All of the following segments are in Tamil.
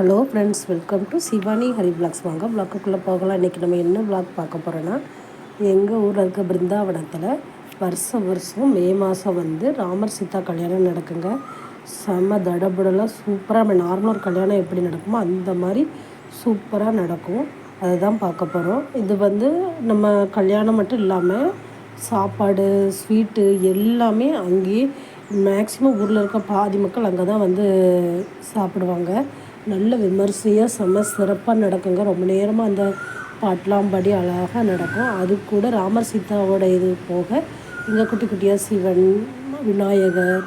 Hello friends welcome to Shivani Hari vlogs வாங்க பிளாக்குக்குள்ளே போகலாம். இன்றைக்கி நம்ம என்ன பிளாக் பார்க்க போகிறோன்னா எங்கள் ஊரில் இருக்க பிருந்தாவனத்தில் வருஷம் வருஷம் மே மாதம் வந்து ராமர் சீதா கல்யாணம் நடக்குங்க. செம்ம தடபுடலாம் சூப்பராக நம்ம நார்மலாக ஒரு கல்யாணம் எப்படி நடக்குமோ அந்த மாதிரி சூப்பராக நடக்கும். அதை தான் பார்க்க போகிறோம் இது வந்து நம்ம கல்யாணம் மட்டும் இல்லாமல் சாப்பாடு ஸ்வீட்டு எல்லாமே அங்கேயே மேக்ஸிமம் ஊரில் இருக்க பாதி மக்கள் அங்கே தான் வந்து சாப்பிடுவாங்க. நல்ல விமர்சையாக செம்ம சிறப்பாக நடக்குங்க. ரொம்ப நேரமாக அந்த பாட்டெலாம் படி அழகாக நடக்கும். அது கூட ராமர் சீதாவோட இது போக இங்கே குட்டி குட்டியாக சிவன் விநாயகர்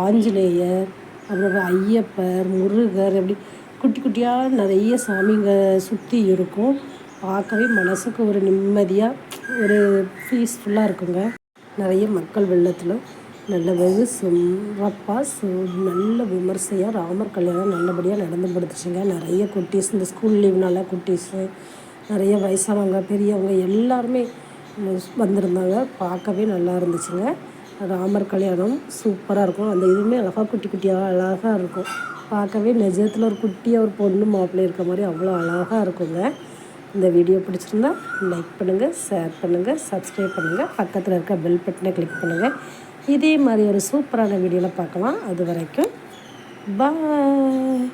ஆஞ்சநேயர் அப்புறம் ஐயப்பர் முருகர் அப்படி குட்டி குட்டியாக நிறைய சாமிங்க சுற்றி இருக்கும். பார்க்கவே மனசுக்கு ஒரு நிம்மதியாக ஒரு பீஸ்ஃபுல்லாக இருக்குங்க. நிறைய மக்கள் வெள்ளத்தில் நல்ல வெகு சிறப்பாக சு நல்ல விமர்சையாக ராமர் கல்யாணம் நல்லபடியாக நடந்து படுத்துச்சுங்க நிறைய குட்டீஸ் இந்த ஸ்கூல் லீவ்னால குட்டீஸு நிறைய வயசானவங்க பெரியவங்க எல்லாருமே வந்திருந்தாங்க. பார்க்கவே நல்லா இருந்துச்சுங்க. ராமர் கல்யாணம் சூப்பராக இருக்கும். அந்த இதுவுமே அழகாக குட்டி குட்டியாக அழகாக இருக்கும். பார்க்கவே நிஜத்தில் ஒரு குட்டியாக ஒரு பொண்ணு மாப்பிள்ளை இருக்க மாதிரி அவ்வளோ அழகாக இருக்குங்க. இந்த வீடியோ பிடிச்சிருந்தா லைக் பண்ணுங்கள் ஷேர் பண்ணுங்கள் சப்ஸ்கிரைப் பண்ணுங்கள் பக்கத்தில் இருக்க பெல் பட்டனை கிளிக் பண்ணுங்கள் இதே மாதிரி ஒரு சூப்பரான வீடியோவில் பார்க்கலாம். அது வரைக்கும் பாய்